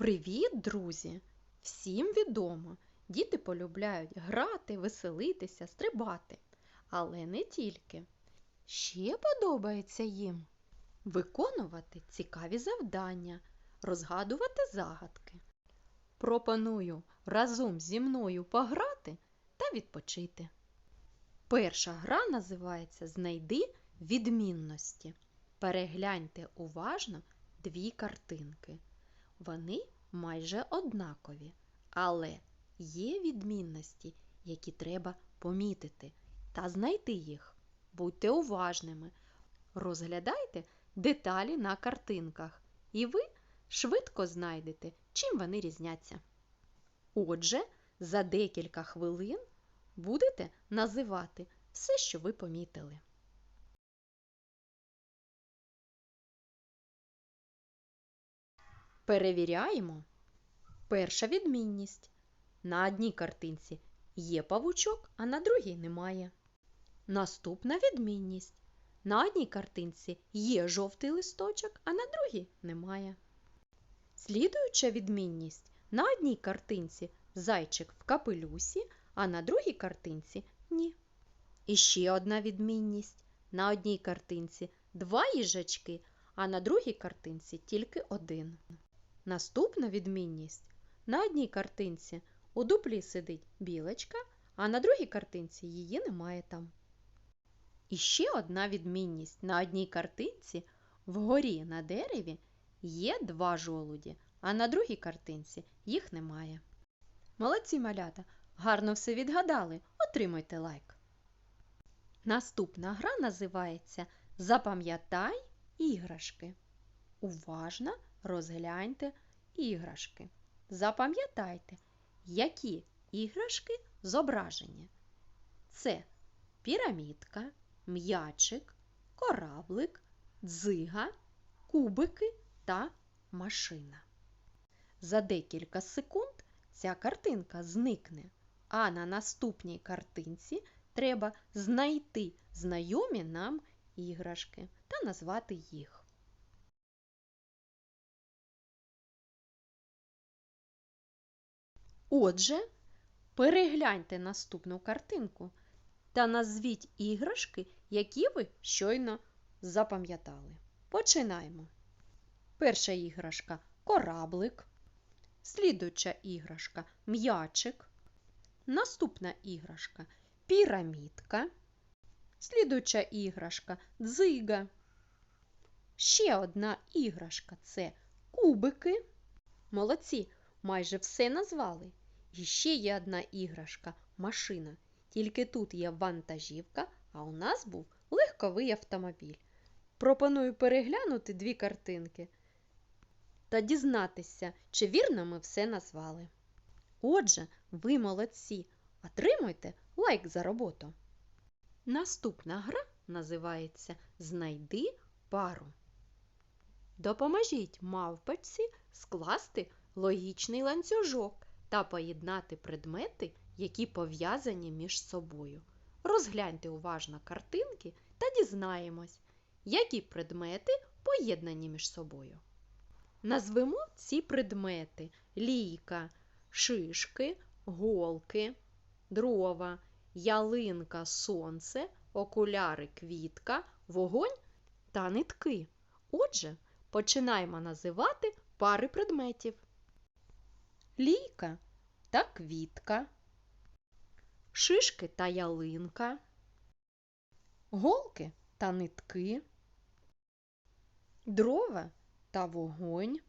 Привіт, друзі! Всім відомо, діти полюбляють грати, веселитися, стрибати. Але не тільки. Ще подобається їм виконувати цікаві завдання, розгадувати загадки. Пропоную разом зі мною пограти та відпочити. Перша гра називається Знайди відмінності. Перегляньте уважно дві картинки. Вони майже однакові, але є відмінності, які треба помітити та знайти їх. Будьте уважними, розглядайте деталі на картинках, і ви швидко знайдете, чим вони різняться. Отже, за декілька хвилин будете називати все, що ви помітили. Перевіряємо. Перша відмінність. На одній картинці є павучок, а на другій немає. Наступна відмінність. На одній картинці є жовтий листочок, а на другій немає. Слідуюча відмінність. На одній картинці зайчик в капелюсі, а на другій картинці ні. І ще одна відмінність. На одній картинці два їжачки, а на другій картинці тільки один. Наступна відмінність. На одній картинці у дуплі сидить білочка, а на другій картинці її немає там. І ще одна відмінність. На одній картинці вгорі на дереві є два жолуді, а на другій картинці їх немає. Молодці малята! Гарно все відгадали. Отримуйте лайк. Наступна гра називається Запам'ятай іграшки. Уважно розгляньте іграшки. Запам'ятайте, які іграшки зображені. Це пірамідка, м'ячик, кораблик, дзига, кубики та машина. За декілька секунд ця картинка зникне, а на наступній картинці треба знайти знайомі нам іграшки та назвати їх. Отже, перегляньте наступну картинку та назвіть іграшки, які ви щойно запам'ятали. Починаємо. Перша іграшка кораблик. Слідуюча іграшка м'ячик. Наступна іграшка пірамідка. Слідуюча іграшка дзига. Ще одна іграшка це кубики. Молодці, майже все назвали. І ще є одна іграшка машина. Тільки тут є вантажівка, а у нас був легковий автомобіль. Пропоную переглянути дві картинки та дізнатися, чи вірно ми все назвали. Отже, ви молодці, отримуйте лайк за роботу. Наступна гра називається Знайди пару. Допоможіть мавпочці скласти логічний ланцюжок та поєднати предмети, які пов'язані між собою. Розгляньте уважно картинки та дізнаємось, які предмети поєднані між собою. Назвемо ці предмети лійка, шишки, голки, дрова, ялинка, сонце, окуляри, квітка, вогонь та нитки. Отже, починаємо називати пари предметів. Лійка та квітка, шишки та ялинка, голки та нитки, дрова та вогонь,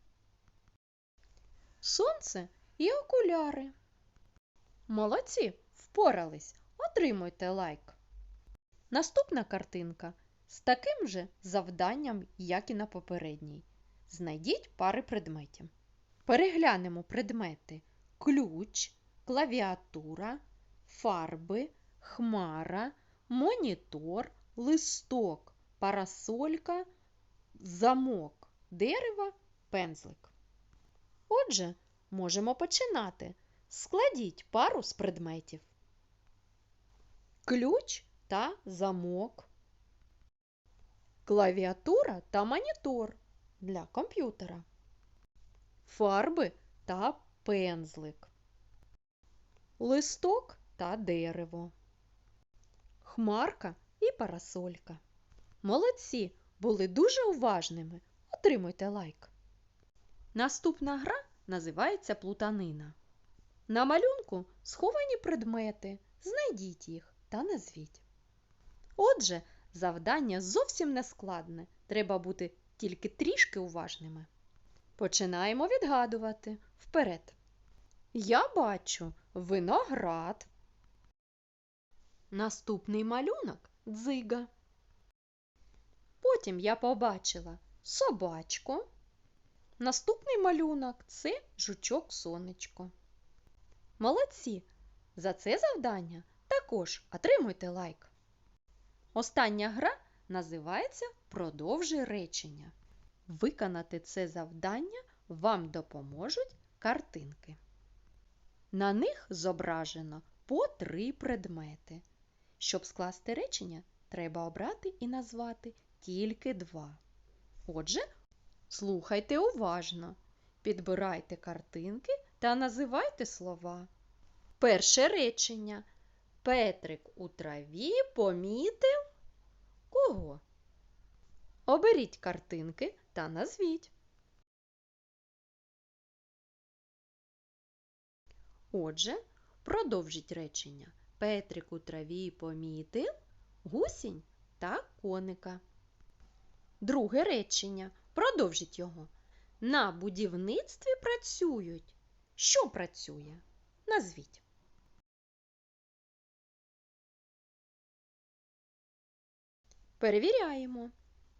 сонце і окуляри. Молодці, впорались, отримуйте лайк. Наступна картинка з таким же завданням, як і на попередній. Знайдіть пари предметів. Переглянемо предмети ключ, клавіатура, фарби, хмара, монітор, листок, парасолька, замок, дерева, пензлик. Отже, можемо починати. Складіть пару з предметів. Ключ та замок. Клавіатура та монітор для комп'ютера. Фарби та пензлик. Листок та дерево. Хмарка і парасолька. Молодці, були дуже уважними. Отримуйте лайк. Наступна гра називається плутанина. На малюнку сховані предмети. Знайдіть їх та назвіть. Отже, завдання зовсім не складне. Треба бути тільки трішки уважними. Починаємо відгадувати. Вперед. Я бачу виноград. Наступний малюнок дзига. Потім я побачила собачку. Наступний малюнок це жучок сонечко. Молодці! За це завдання також отримуйте лайк. Остання гра називається Продовжи речення. Виконати це завдання вам допоможуть картинки. На них зображено по три предмети. Щоб скласти речення, треба обрати і назвати тільки два. Отже, слухайте уважно, підбирайте картинки та називайте слова. Перше речення. Петрик у траві помітив кого? Оберіть картинки та назвіть. Отже, продовжіть речення. Петрик у траві помітив гусінь та коника. Друге речення. Продовжіть його. На будівництві працюють. Що працює? Назвіть. Перевіряємо.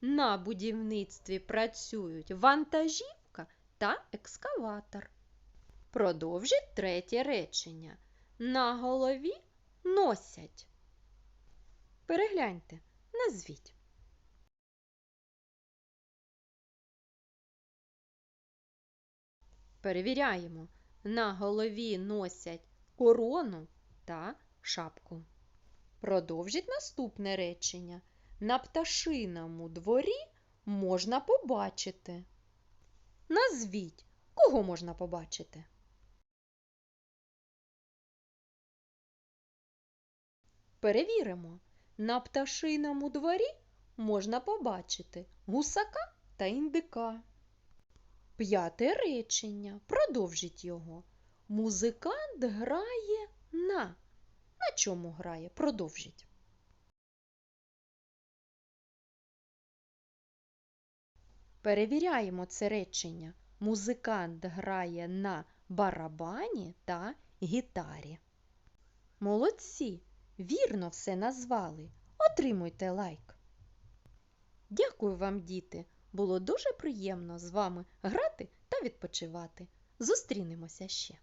На будівництві працюють вантажівка та екскаватор. Продовжіть третє речення. На голові носять. Перегляньте, назвіть. Перевіряємо. На голові носять корону та шапку. Продовжіть наступне речення. На пташиному дворі можна побачити. Назвіть, кого можна побачити? Перевіримо. На пташиному дворі можна побачити гусака та індика. П'яте речення. Продовжіть його. Музикант грає на. На чому грає? Продовжіть. Перевіряємо це речення. Музикант грає на барабані та гітарі. Молодці! Вірно все назвали. Отримуйте лайк. Дякую вам, діти! Було дуже приємно з вами грати та відпочивати. Зустрінемося ще!